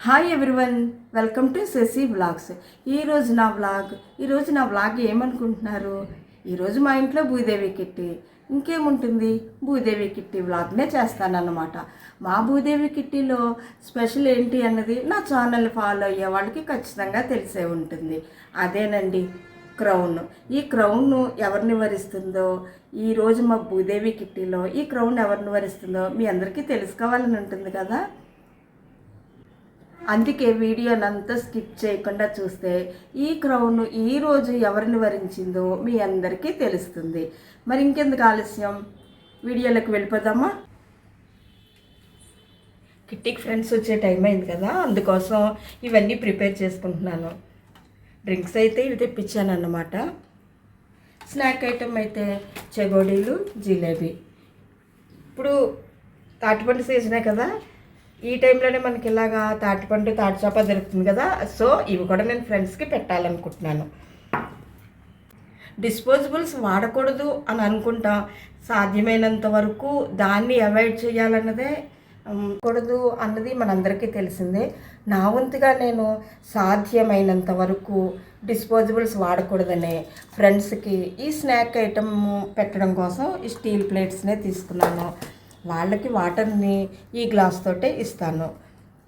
Hi everyone welcome to Sashi vlogs ఈరోజు నా vlog ఈరోజు నా వ్లాగ్ ఏమనుకుంటున్నారు? ఈరోజు మా ఇంట్లో భూదేవి కిట్టి. ఇంకేముంటుంది? భూదేవి కిట్టి వ్లాగ్నే చేస్తానన్నమాట. మా భూదేవి కిట్టిలో స్పెషల్ ఏంటి అన్నది నా ఛానల్ ఫాలో అయ్యే వాళ్ళకి ఖచ్చితంగా తెలిసే ఉంటుంది. అదేనండి క్రౌన్ ఈ క్రౌన్ ఎవరిని వరిస్తుందో ఈరోజు మా భూదేవి కిట్టిలో ఈ క్రౌన్ ఎవరిని వరిస్తుందో మీ అందరికీ తెలుసుకోవాలని ఉంటుంది కదా? అందుకే వీడియోనంతా స్కిప్ చేయకుండా చూస్తే ఈ క్రౌన్ ఈ రోజు ఎవరిని వరించిందో మీ అందరికీ తెలుస్తుంది. మరి ఇంకెందుకు ఆలస్యం? వీడియోలోకి వెళ్ళిపోదామా? కిట్టికి ఫ్రెండ్స్ వచ్చే టైం అయింది కదా అందుకోసం ఇవన్నీ ప్రిపేర్ చేసుకుంటున్నాను. డ్రింక్స్ అయితే ఇవి తెప్పించాను అన్నమాట. స్నాక్ ఐటమ్ అయితే చెగోడీలు జిలేబీ. ఇప్పుడు తాటిపండు సీజనే కదా ఈ టైంలోనే మనకి ఇలాగా తాటిపండు తాటి చేప దొరుకుతుంది కదా. సో ఇవి కూడా నేను ఫ్రెండ్స్కి పెట్టాలనుకుంటున్నాను. డిస్పోజబుల్స్ వాడకూడదు అని అనుకుంటాం. సాధ్యమైనంత వరకు దాన్ని అవాయిడ్ చేయాలన్నదే కూడదు అన్నది మనందరికీ తెలిసిందే. నా వంతుగా నేను సాధ్యమైనంత వరకు డిస్పోజబుల్స్ వాడకూడదనే ఫ్రెండ్స్కి ఈ స్నాక్ ఐటమ్ పెట్టడం కోసం ఈ స్టీల్ ప్లేట్స్నే తీసుకున్నాను. వాళ్ళకి వాటర్ని ఈ గ్లాస్ తోటే ఇస్తాను.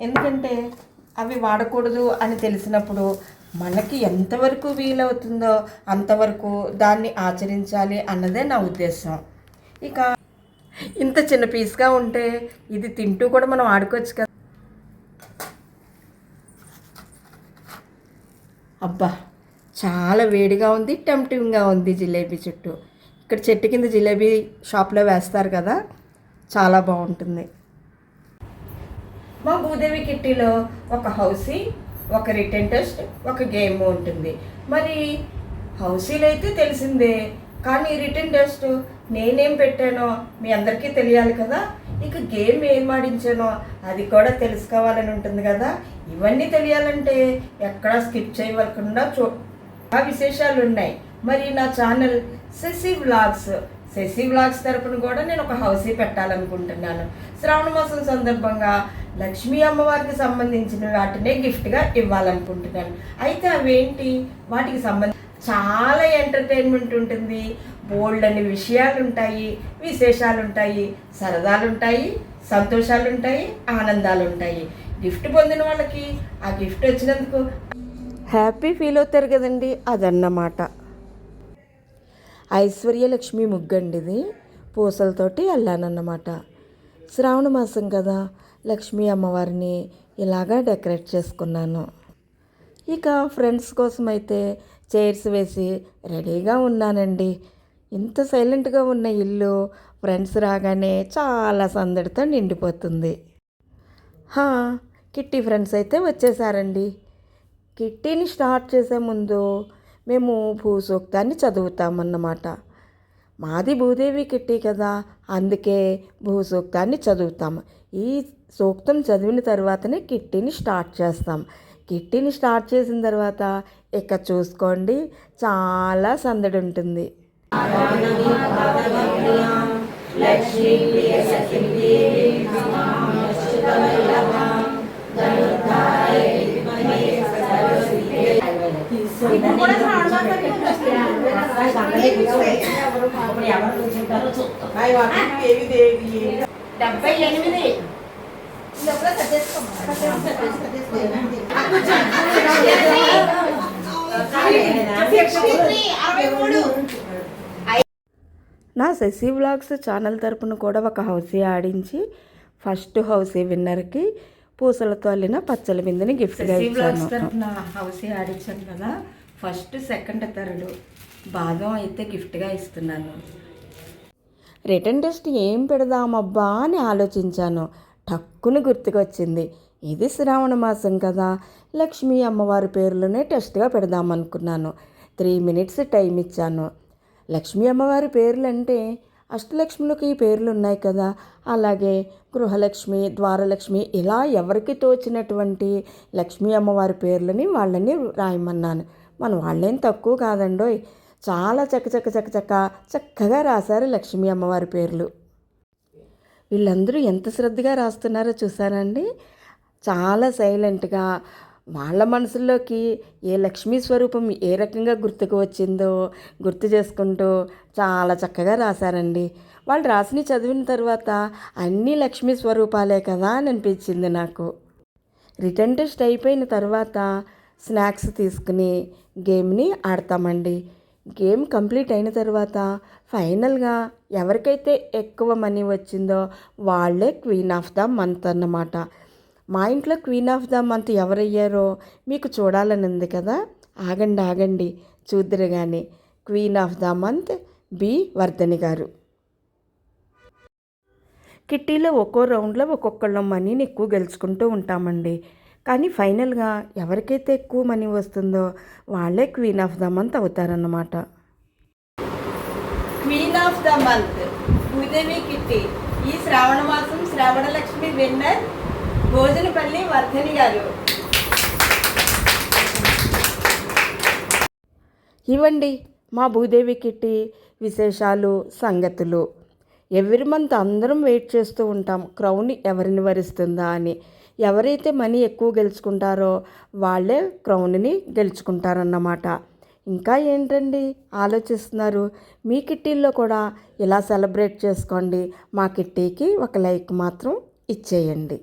ఎందుకంటే అవి వాడకూడదు అని తెలిసినప్పుడు మనకి ఎంతవరకు వీలవుతుందో అంతవరకు దాన్ని ఆచరించాలి అన్నదే నా ఉద్దేశం. ఇక ఇంత చిన్న పీస్గా ఉంటే ఇది తింటూ కూడా మనం ఆడుకోవచ్చు కదా. అబ్బా చాలా వేడిగా ఉంది టెంప్టింగ్గా ఉంది జిలేబీ చుట్టూ. ఇక్కడ చెట్టు కింద జిలేబీ షాప్లో వేస్తారు కదా. చాలా బాగుంటుంది. మా భూదేవి కిట్టిలో ఒక హౌసీ ఒక రిటర్న్ టెస్ట్ ఒక గేమ్ ఉంటుంది. మరి హౌసీలు అయితే తెలిసిందే కానీ రిటర్న్ టెస్ట్ నేనేం పెట్టానో మీ అందరికీ తెలియాలి కదా? ఇక గేమ్ ఏం ఆడించానో అది కూడా తెలుసుకోవాలని ఉంటుంది కదా? ఇవన్నీ తెలియాలంటే ఎక్కడా స్కిప్ చేయవలకుండా చూ ఆ విశేషాలు ఉన్నాయి మరి నా channel Sashi vlogs Sashi blogs తరపున కూడా నేను ఒక హౌసే పెట్టాలనుకుంటున్నాను. శ్రావణ మాసం సందర్భంగా లక్ష్మీ అమ్మవారికి సంబంధించిన వాటినే గిఫ్ట్గా ఇవ్వాలనుకుంటున్నాను. అయితే అవేంటి? వాటికి సంబంధించి చాలా ఎంటర్టైన్మెంట్ ఉంటుంది. బోల్డ్ అనే విషయాలు ఉంటాయి విశేషాలు ఉంటాయి సరదాలు ఉంటాయి సంతోషాలు ఉంటాయి ఆనందాలు ఉంటాయి గిఫ్ట్ పొందిన వాళ్ళకి ఆ గిఫ్ట్ వచ్చినందుకు హ్యాపీ ఫీల్ అవుతారు కదండి అదన్నమాట. ఐశ్వర్యలక్ష్మి ముగ్గండిది. పూసలతోటి అల్లానన్నమాట. శ్రావణ మాసం కదా. లక్ష్మీ అమ్మవారిని ఇలాగా డెకరేట్ చేసుకున్నాను. ఇక ఫ్రెండ్స్ కోసం అయితే చైర్స్ వేసి రెడీగా ఉన్నానండి. ఇంత సైలెంట్గా ఉన్న ఇల్లు ఫ్రెండ్స్ రాగానే చాలా సందడితో నిండిపోతుంది. హా, కిట్టి ఫ్రెండ్స్ అయితే వచ్చేసారండి. కిట్టీని స్టార్ట్ చేసే ముందు మేము భూసూక్తాన్ని చదువుతామన్నమాట. మాది భూదేవి కిట్టి కదా అందుకే భూసూక్తాన్ని చదువుతాము ఈ సూక్తం చదివిన తర్వాతనే కిట్టిని స్టార్ట్ చేస్తాం. కిట్టిని స్టార్ట్ చేసిన తర్వాత ఇక చూసుకోండి చాలా సందడి ఉంటుంది డెబ్బై ఎనిమిది. అరవై మూడు నా శశి వ్లాగ్స్ ఛానల్ తరపున కూడా ఒక హౌసీ ఆడించి ఫస్ట్ హౌసీ విన్నర్కి పూసలతో అల్లిన పచ్చల బిందుని గిఫ్ట్గా ఇచ్చాను. తరపున హౌసీ ఆడించాను కదా. ఫస్ట్ సెకండ్ థర్డ్ బాదం అయితే గిఫ్ట్గా ఇస్తున్నాను. రిటర్న్ టెస్ట్ ఏం పెడదామబ్బా అని ఆలోచించాను. టక్కుని గుర్తుకొచ్చింది. ఇది శ్రావణ మాసం కదా. లక్ష్మీ అమ్మవారి పేర్లనే టెస్ట్గా పెడదామనుకున్నాను. త్రీ మినిట్స్ టైం ఇచ్చాను. లక్ష్మీ అమ్మవారి పేర్లు అంటే అష్టలక్ష్ములకు ఈ పేర్లు ఉన్నాయి కదా. అలాగే గృహలక్ష్మి ద్వారలక్ష్మి ఇలా ఎవరికి తోచినటువంటి లక్ష్మీ అమ్మవారి పేర్లని వాళ్ళని రాయమన్నాను. మన వాళ్ళేం తక్కువ కాదండోయ్. చాలా చక్క చక్క చక్క చక్క చక్కగా రాశారు లక్ష్మీ అమ్మవారి పేర్లు. వీళ్ళందరూ ఎంత శ్రద్ధగా రాస్తున్నారో చూసారండి చాలా సైలెంట్గా వాళ్ళ మనసుల్లోకి ఏ లక్ష్మీ స్వరూపం ఏ రకంగా గుర్తుకు వచ్చిందో గుర్తు చేసుకుంటూ చాలా చక్కగా రాశారండి. వాళ్ళు రాసిని చదివిన తర్వాత అన్నీ లక్ష్మీ స్వరూపాలే కదా అని అనిపించింది నాకు. రిటర్న్ టెస్ట్ అయిపోయిన తర్వాత స్నాక్స్ తీసుకుని గేమ్ని ఆడతామండి. గేమ్ కంప్లీట్ అయిన తర్వాత ఫైనల్గా ఎవరికైతే ఎక్కువ మనీ వచ్చిందో వాళ్ళే క్వీన్ ఆఫ్ ద మంత్ అన్నమాట. మా ఇంట్లో క్వీన్ ఆఫ్ ద మంత్ ఎవరయ్యారో మీకు చూడాలని ఉంది కదా? ఆగండి ఆగండి. చూద్దరు కానీ queen of the month B Vardhani గారు. కిట్టీలో ఒక్కో రౌండ్లో ఒక్కొక్కళ్ళ మనీని ఎక్కువ గెలుచుకుంటూ ఉంటామండి. కానీ ఫైనల్గా ఎవరికైతే ఎక్కువ మనీ వస్తుందో వాళ్ళే queen of the month అవుతారన్నమాట. Queen of the month. Bhudevi kitty. ఈ శ్రావణ మాసం శ్రావణ లక్ష్మి విన్నర్ భోజనపల్లి వర్ధని గారు. ఇవ్వండి మా భూదేవి కిట్టి విశేషాలు సంగతులు. ఎవ్రీ మంత్ అందరం వెయిట్ చేస్తూ ఉంటాం క్రౌన్ ఎవరిని వరిస్తుందా అని. ఎవరైతే మనీ ఎక్కువ గెలుచుకుంటారో వాళ్ళే క్రౌన్ని గెలుచుకుంటారన్నమాట. ఇంకా ఏంటండి? ఆలోచిస్తున్నారు. మీ కిట్టీల్లో కూడా ఇలా సెలబ్రేట్ చేసుకోండి. మా కిట్టీకి ఒక లైక్ మాత్రం ఇచ్చేయండి.